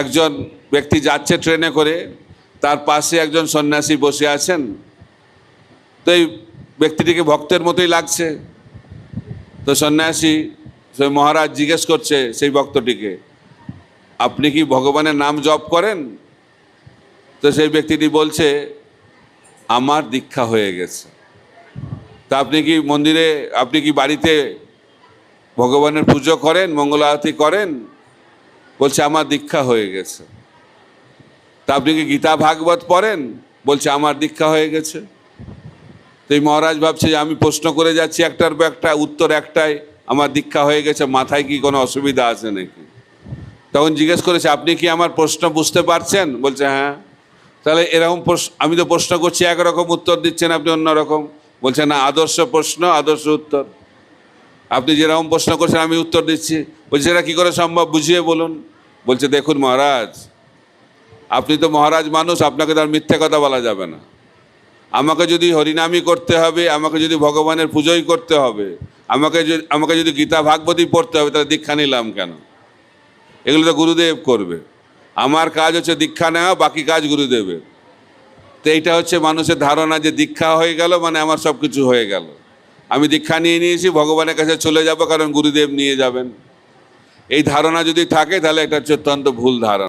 একজন ব্যক্তি যাচ্ছে ট্রেনে করে, তার পাশে একজন সন্ন্যাসী বসে আছেন। তো এই ব্যক্তিটিকে ভক্তের মতোই লাগছে। তো সন্ন্যাসী সে মহারাজ জিজ্ঞেস করছে সেই ভক্তটিকে, আপনি কি ভগবানের নাম জপ করেন? তো সেই ব্যক্তিটি বলছে, আমার দীক্ষা হয়ে গেছে। তা আপনি কি মন্দিরে, আপনি কি বাড়িতে ভগবানের পুজো করেন মঙ্গল আরতি করেন? বলছে, আমার দীক্ষা হয়ে গেছে। তা আপনি কি গীতা ভাগবত পড়েন? বলছে, আমার দীক্ষা হয়ে গেছে। তো এই মহারাজ ভাবছে যে, আমি প্রশ্ন করে যাচ্ছি, একটার পর একটা, উত্তর একটাই, আমার দীক্ষা হয়ে গেছে, মাথায় কি কোনো অসুবিধা আছে নাকি? তখন জিজ্ঞেস করেছে, আপনি কি আমার প্রশ্ন বুঝতে পারছেন? বলছে হ্যাঁ। তাহলে এরকম প্রশ্ন, আমি তো প্রশ্ন করছি, একরকম উত্তর দিচ্ছেন আপনি, অন্যরকম। বলছে, না, আদর্শ প্রশ্ন, আদর্শ উত্তর। আপনি যেরকম প্রশ্ন করছেন, আমি উত্তর দিচ্ছি। বলছে, সেটা কী করে সম্ভব? বুঝিয়ে বলুন। বলছে, দেখুন মহারাজ, আপনি তো মহারাজ মানুষ, আপনাকে তো আর মিথ্যে কথা বলা যাবে না। আমাকে যদি হরিনামই করতে হবে, আমাকে যদি ভগবানের পুজোই করতে হবে, আমাকে যদি আমাকে যদি গীতা ভাগবতী পড়তে হবে, তাহলে দীক্ষা নিলাম কেন? এগুলো তো গুরুদেব করবে। আমার কাজ হচ্ছে দীক্ষা নেওয়া, বাকি কাজ গুরুদেবের। তো এইটা হচ্ছে মানুষের ধারণা যে দীক্ষা হয়ে গেল মানে আমার সব কিছু হয়ে গেল। আমি দীক্ষা নিয়ে নিয়েছি, ভগবানের কাছে চলে যাব কারণ গুরুদেব নিয়ে যাবেন। এই ধারণা যদি থাকে তাহলে এটা হচ্ছে অত্যন্ত ভুল ধারণা।